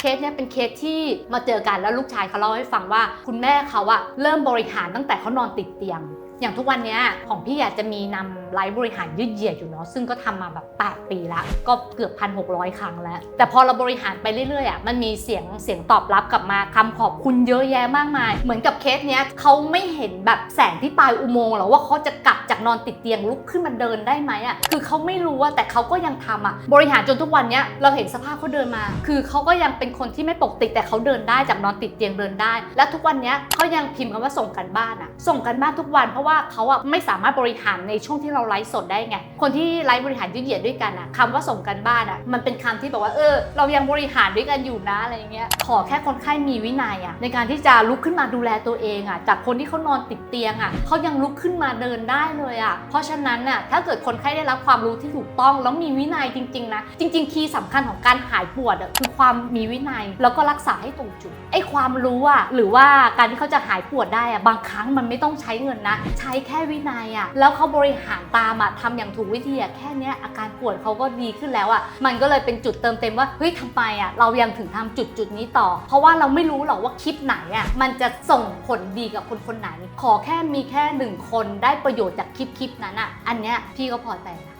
เคสเนี้ยเป็นเคสที่มาเจอกันแล้วลูกชายเขาเล่าให้ฟังว่า คุณแม่เขาอะเริ่มบริหารตั้งแต่เขานอนติดเตียง อย่างทุกวันนี้ของพี่อยาจจะมีนำไลฟ์บริหารยืดเหยียดอยู่เนาะซึ่งก็ทำมาแบบ 8 ปีละก็เกือบ 1,600 ครั้งแล้ว แต่พอเราบริหารไปเรื่อยๆอะมันมีเสียงเสียงตอบรับกลับมาคำขอบคุณเยอะแยะมากมาย เหมือนกับเคสเนี้ยเขาไม่เห็นแบบแสงที่ปลายอุโมงค์หรอว่าเขาจะกลับจากนอนติดเตียงลุกขึ้นมาเดินได้ไหมอะคือเขาไม่รู้ว่าแต่เขาก็ยังทำอะบริหารจนทุกวันเนี้ยเราเห็นสภาพเขาเดินมา คือเขาก็ยังเป็นคนที่ไม่ปกติแต่เขาเดินได้จากนอนติดเตียงเดินได้ และทุกวันเนี้ยเขายังพิมพ์คำว่าส่งกันบ้านอะส่งกันบ้านทุกวันเพราะว่าเขาอะไม่สามารถบริหารในช่วงที่เราไลฟ์สดได้ไง คนที่ไลฟ์บริหารยืดเหยียดด้วยกันอะคำว่าส่งกันบ้านอะมันเป็นคำที่บอกว่าเออ เรายังบริหารด้วยกันอยู่นะอะไรเงี้ยขอแค่คนไข้มีวินัยอะในการที่จะลุกขึ้นมาดูแลตัวเองอะจากคนที่เขานอนติดเตียงอะเขายังลุกขึ้นมาเดินได้เลยอะเพราะฉะนั้นน่ะถ้าเกิดคนไข้ได้รับความรู้ที่ถูกต้อง แล้วมีวินัยจริงๆนะจริง ๆ คีย์สำคัญของการหายปวดอะคือความมีวินัย แล้วก็รักษาให้ตรงจุดไอ้ความรู้อะหรือว่าการที่เขาจะหายปวดได้อะบางครั้งมันไม่ต้องใช้เงินนะใช้แค่วินัยอะแล้วเขาบริหารตามอะทำอย่างถูกวิธีอะแค่เนี้ยอาการปวดเขาก็ดีขึ้นแล้วอะมันก็เลยเป็นจุดเติมเต็มว่าเฮ้ยทำไมอะเรายังถึงทำจุดจุดนี้ต่อ เพราะว่าเราไม่รู้หรอกว่าคลิปไหนอะมันจะส่งผลดีกับคนคนไหน ขอแค่มีแค่หนึ่งคนได้ประโยชน์จากคลิปคลิปนั้นอะอันเนี้ยพี่ก็พอใจละ